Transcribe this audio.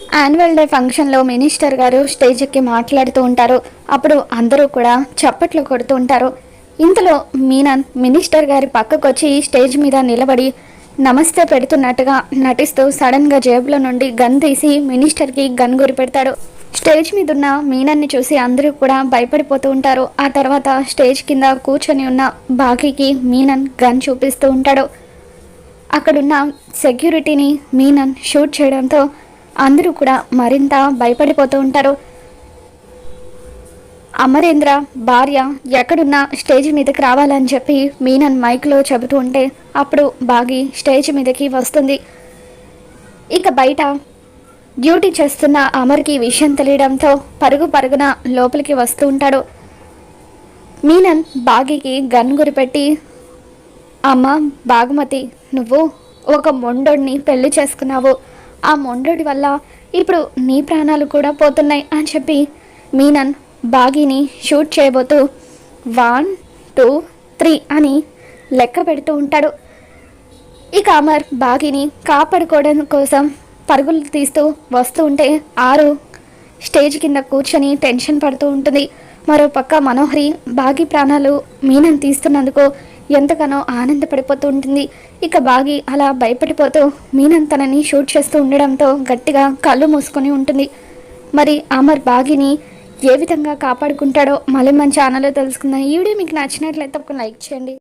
Annual day ఫంక్షన్లో minister గారు stage ఎక్కి మాట్లాడుతూ ఉంటారు. అప్పుడు అందరూ కూడా చప్పట్లు కొడుతూ ఉంటారు. ఇంతలో మీనన్ మినిస్టర్ గారి పక్కకు వచ్చి స్టేజ్ మీద నిలబడి నమస్తే పెడుతున్నట్టుగా నటిస్తూ సడన్గా జేబులో నుండి గన్ తీసి మినిస్టర్కి గన్ గురి పెడతాడు. స్టేజ్ మీద ఉన్న మీనన్ని చూసి అందరూ కూడా భయపడిపోతూ ఉంటారు. ఆ తర్వాత స్టేజ్ కింద కూర్చొని ఉన్న బాకీకి మీనన్ గన్ చూపిస్తూ ఉంటాడు. అక్కడున్న సెక్యూరిటీని మీనన్ షూట్ చేయడంతో అందరూ కూడా మరింత భయపడిపోతూ ఉంటారు. అమరేంద్ర భార్య ఎక్కడున్నా స్టేజ్ మీదకి రావాలని చెప్పి మీనన్ మైక్లో చెబుతూ ఉంటే అప్పుడు బాగి స్టేజ్ మీదకి వస్తుంది. ఇక బయట డ్యూటీ చేస్తున్న అమర్కి విషయం తెలియడంతో పరుగు పరుగున లోపలికి వస్తూ ఉంటాడు. మీనన్ బాగికి గన్ గురిపెట్టి అమ్మ బాగుమతి నువ్వు ఒక మొండోడిని పెళ్ళి చేసుకున్నావు. ఆ మొండడి వల్ల ఇప్పుడు నీ ప్రాణాలు కూడా పోతున్నాయి అని చెప్పి మీనన్ బాగీని షూట్ చేయబోతూ వన్ టూ త్రీ అని లెక్క పెడుతూ ఉంటాడు. ఇక అమర్ బాగిని కాపాడుకోవడం కోసం పరుగులు తీస్తూ వస్తూ ఉంటే ఆరు స్టేజ్ కింద కూర్చొని టెన్షన్ పడుతూ ఉంటుంది. మరో పక్క మనోహరి బాగి ప్రాణాలు మీనన్ తీస్తున్నందుకు ఎంతగానో ఆనందపడిపోతూ ఉంటుంది. ఇక బాగి అలా భయపడిపోతూ మీనన్ తనని షూట్ చేస్తూ ఉండడంతో గట్టిగా కళ్ళు మూసుకొని ఉంటుంది. మరి అమర్ బాగిని ఏ విధంగా కాపాడుకుంటాడో మళ్ళీ మన ఛానల్లో తెలుసుకుందాం. ఈ వీడియో మీకు నచ్చినట్లయితే ఒక లైక్ చేయండి.